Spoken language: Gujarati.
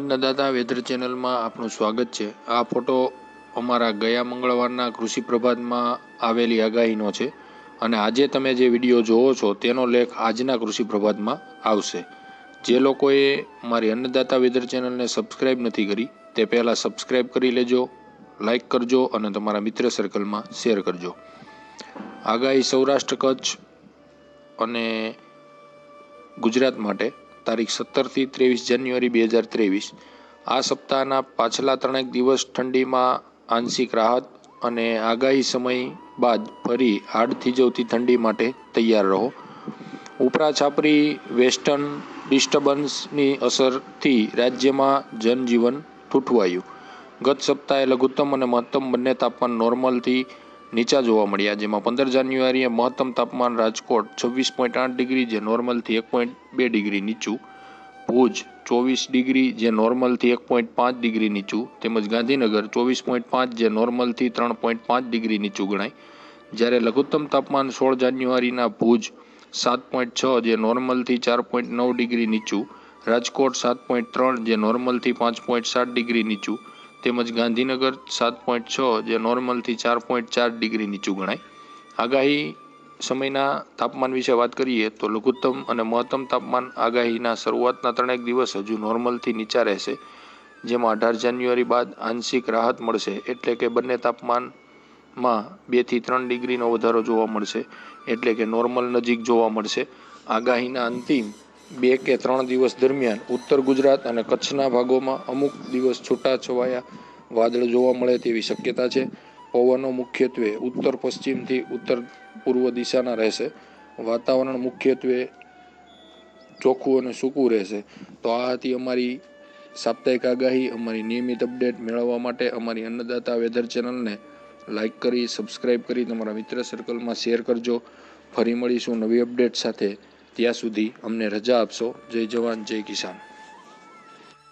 અન્નદાતા વેધર ચેનલમાં આપનું સ્વાગત છે. આ ફોટો અમારા ગયા મંગળવારના કૃષિ પ્રભાતમાં આવેલી આગાહીનો છે અને આજે તમે જે વીડિયો જોવો છો તેનો લેખ આજના કૃષિ પ્રભાતમાં આવશે. જે લોકોએ મારી અન્નદાતા વેધર ચેનલને સબસ્ક્રાઈબ નથી કરી તે પહેલાં સબસ્ક્રાઈબ કરી લેજો, લાઇક કરજો અને તમારા મિત્ર સર્કલમાં શેર કરજો. આગાહી સૌરાષ્ટ્ર કચ્છ અને ગુજરાત માટે તારીખ સત્તરથી ત્રેવીસ જાન્યુઆરી બે હજાર ત્રેવીસ. આ સપ્તાહના પાછલા ત્રણેક દિવસ ઠંડીમાં આંશિક રાહત અને આગાહી સમય બાદ ફરી હાડ થીજવતી ઠંડી માટે તૈયાર રહો. ઉપરા છાપરી વેસ્ટર્ન ડિસ્ટર્બન્સની અસરથી રાજ્યમાં જનજીવન તૂટવાયું ગત સપ્તાહે લઘુત્તમ અને મહત્તમ બંને તાપમાન નોર્મલથી નીચા જોવા મળ્યા, જેમાં પંદર જાન્યુઆરીએ મહત્તમ તાપમાન રાજકોટ છવ્વીસ પોઈન્ટ આઠ ડિગ્રી જે નોર્મલથી એક પોઈન્ટ બે ડિગ્રી નીચું, ભુજ ચોવીસ ડિગ્રી જે નોર્મલથી એક પોઈન્ટ પાંચ ડિગ્રી નીચું, તેમજ ગાંધીનગર ચોવીસ પોઈન્ટ પાંચ જે નોર્મલથી ત્રણ પોઈન્ટ પાંચ ડિગ્રી નીચું ગણાય. જ્યારે લઘુત્તમ તાપમાન સોળ જાન્યુઆરીના ભુજ સાત પોઈન્ટ છ જે નોર્મલથી ચાર પોઈન્ટ નવ ડિગ્રી નીચું, રાજકોટ સાત પોઈન્ટ ત્રણ જે નોર્મલથી પાંચ પોઈન્ટ સાત ડિગ્રી નીચું તેમજ ગાંધીનગર સાત પોઈન્ટ છ, જે નોર્મલથી ચાર પોઈન્ટ ચાર ડિગ્રી નીચું ગણાય. આગાહી સમયના તાપમાન વિશે વાત કરીએ તો લઘુત્તમ અને મહત્તમ તાપમાન આગાહીના શરૂઆતના ત્રણેક દિવસ હજુ નોર્મલથી નીચા રહેશે, જેમાં અઢાર જાન્યુઆરી બાદ આંશિક રાહત મળશે એટલે કે બંને તાપમાનમાં બેથી ત્રણ ડિગ્રીનો વધારો જોવા મળશે એટલે કે નોર્મલ નજીક જોવા મળશે. આગાહીના અંતિમ બે કે ત્રણ દિવસ દરમિયાન ઉત્તર ગુજરાત અને કચ્છના ભાગોમાં અમુક દિવસ છૂટાછવાયા વાદળ જોવા મળે તેવી શક્યતા છે. પવનો મુખ્યત્વે ઉત્તર પશ્ચિમથી ઉત્તર પૂર્વ દિશાના રહેશે. વાતાવરણ મુખ્યત્વે ચોખ્ખું અને સૂકું રહેશે. તો આ હતી અમારી સાપ્તાહિક આગાહી. અમારી નિયમિત અપડેટ મેળવવા માટે અમારી અન્નદાતા વેધર ચેનલને લાઇક કરી સબસ્ક્રાઈબ કરી, તમારા મિત્ર સર્કલમાં શેર કરજો. ફરી મળીશું નવી અપડેટ સાથે. ત્યાં સુધી અમને રજા આપશો. જય જવાન જય કિસાન.